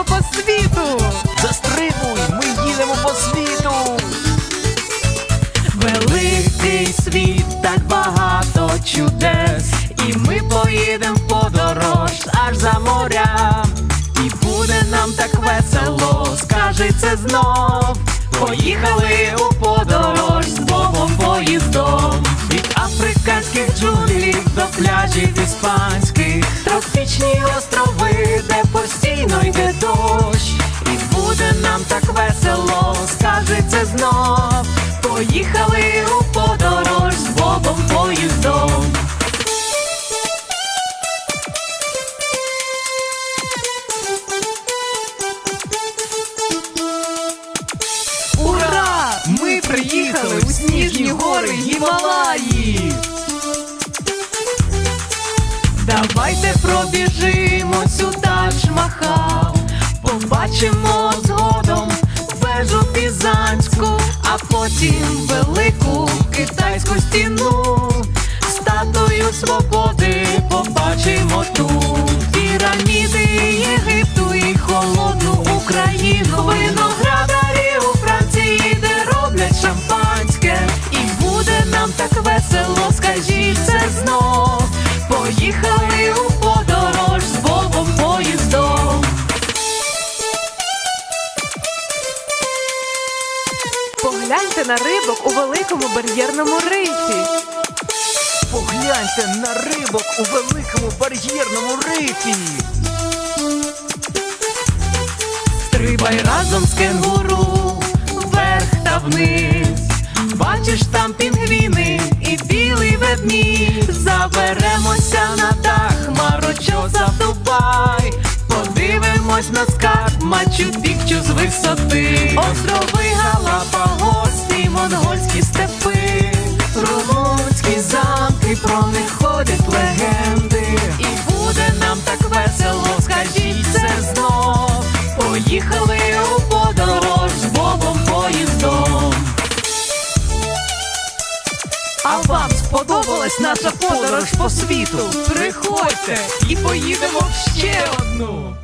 їдемо по світу. Застрибуй, ми їдемо по світу. Великий світ, так багато чудес, і ми поїдемо в подорож аж за моря. І буде нам так весело, скажи це знов. Поїхали у подорож з Бобом поїздом. Від африканських джунглів до пляжів іспанських, тропічні острови, де постійно йде дощ. І буде нам так весело, це знов. Поїхали у подорож з Бобом поїздом. Ура! Ми приїхали у сніжні гори Гімалаї. Давайте пробіжимось у Тадж-Махал Побачимо згодом вежу пізанську, а потім велику китайську стіну, статую свободи побачимо тут. Піраміди Єгипту і холодну Україну, виноградарі у Франції, де роблять шампанське, і буде нам так весело, Погляньте на рибок у великому бар'єрному рифі. Погляньте на рибок у великому бар'єрному рифі. Стрибай разом з кенгуру, вверх та вниз. Бачиш там пінгвіни і білий ведмідь. Заберемося на дах, хмарочоса в Дубай. Подивимось на скарб, мачу пікчу з висоти. Острови Галапагос і монгольські степи. Румунські замки, про них ходять легенди. І буде нам так весело, скажіть це знов. Поїхали у подорож з Бобом поїздом. А вам сподобалась наша подорож по світу? Приходьте і поїдемо в ще одну.